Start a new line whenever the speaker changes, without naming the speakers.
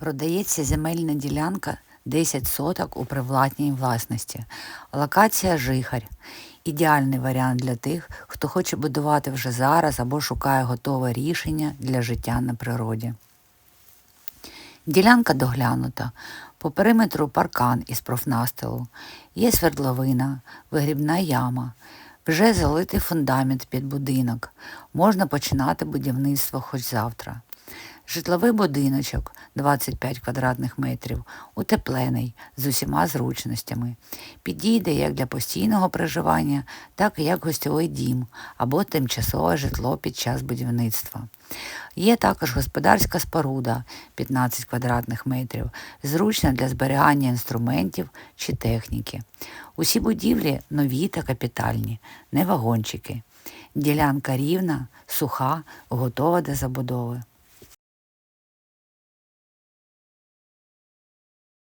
Продається земельна ділянка 10 соток у приватній власності. Локація Жихарь. Ідеальний варіант для тих, хто хоче будувати вже зараз або шукає готове рішення для життя на природі. Ділянка доглянута. По периметру паркан із профнастилу. Є свердловина, вигрібна яма. Вже залитий фундамент під будинок. Можна починати будівництво хоч завтра. Житловий будиночок 25 квадратних метрів, утеплений з усіма зручностями. Підійде як для постійного проживання, так і як гостьовий дім або тимчасове житло під час будівництва. Є також господарська споруда 15 квадратних метрів, зручна для зберігання інструментів чи техніки. Усі будівлі нові та капітальні, не вагончики. Ділянка рівна, суха, готова до забудови.